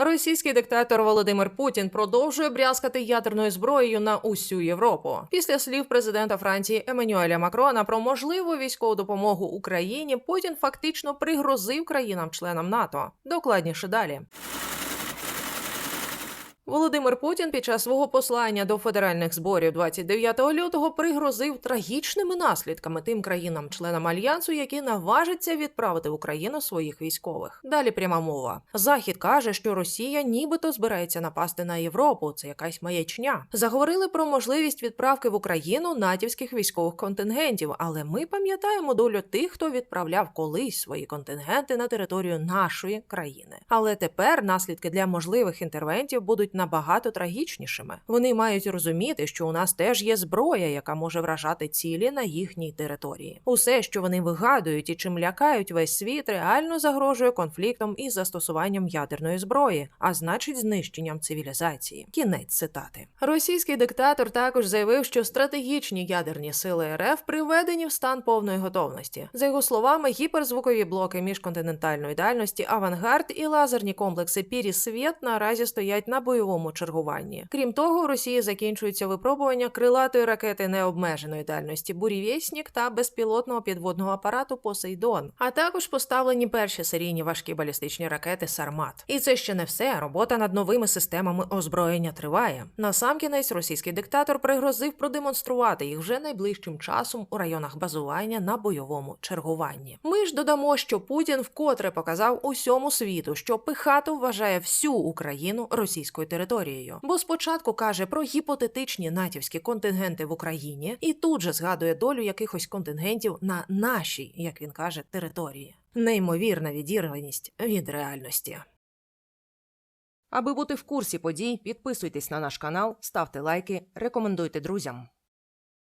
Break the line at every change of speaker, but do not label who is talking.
Російський диктатор Володимир Путін продовжує брязкати ядерною зброєю на усю Європу. Після слів президента Франції Еммануеля Макрона про можливу військову допомогу Україні Путін фактично пригрозив країнам-членам НАТО. Докладніше далі. Володимир Путін під час свого послання до федеральних зборів 29 лютого пригрозив трагічними наслідками тим країнам-членам альянсу, які наважаться відправити в Україну своїх військових. Далі пряма мова. Захід каже, що Росія нібито збирається напасти на Європу. Це якась маячня. Заговорили про можливість відправки в Україну натівських військових контингентів, але ми пам'ятаємо долю тих, хто відправляв колись свої контингенти на територію нашої країни. Але тепер наслідки для можливих інтервентів будуть набагато трагічнішими. Вони мають розуміти, що у нас теж є зброя, яка може вражати цілі на їхній території. Усе, що вони вигадують і чим лякають весь світ, реально загрожує конфліктом із застосуванням ядерної зброї, а значить, знищенням цивілізації. Кінець цитати. Російський диктатор також заявив, що стратегічні ядерні сили РФ приведені в стан повної готовності. За його словами, гіперзвукові блоки міжконтинентальної дальності Авангард і лазерні комплекси Пірі-Світ наразі стоять на бойовому чергуванні. Крім того, у Росії закінчується випробування крилатої ракети необмеженої дальності Бурєвєснік та безпілотного підводного апарату Посейдон, а також поставлені перші серійні важкі балістичні ракети Сармат. І це ще не все. Робота над новими системами озброєння триває. Насамкінець російський диктатор пригрозив продемонструвати їх вже найближчим часом у районах базування на бойовому чергуванні. Ми ж додамо, що Путін вкотре показав усьому світу, що пихато вважає всю Україну російською територією. Бо спочатку каже про гіпотетичні натівські контингенти в Україні, і тут же згадує долю якихось контингентів на нашій, як він каже, території. Неймовірна відірваність від реальності. Аби бути в курсі подій, підписуйтесь на наш канал, ставте лайки, рекомендуйте друзям.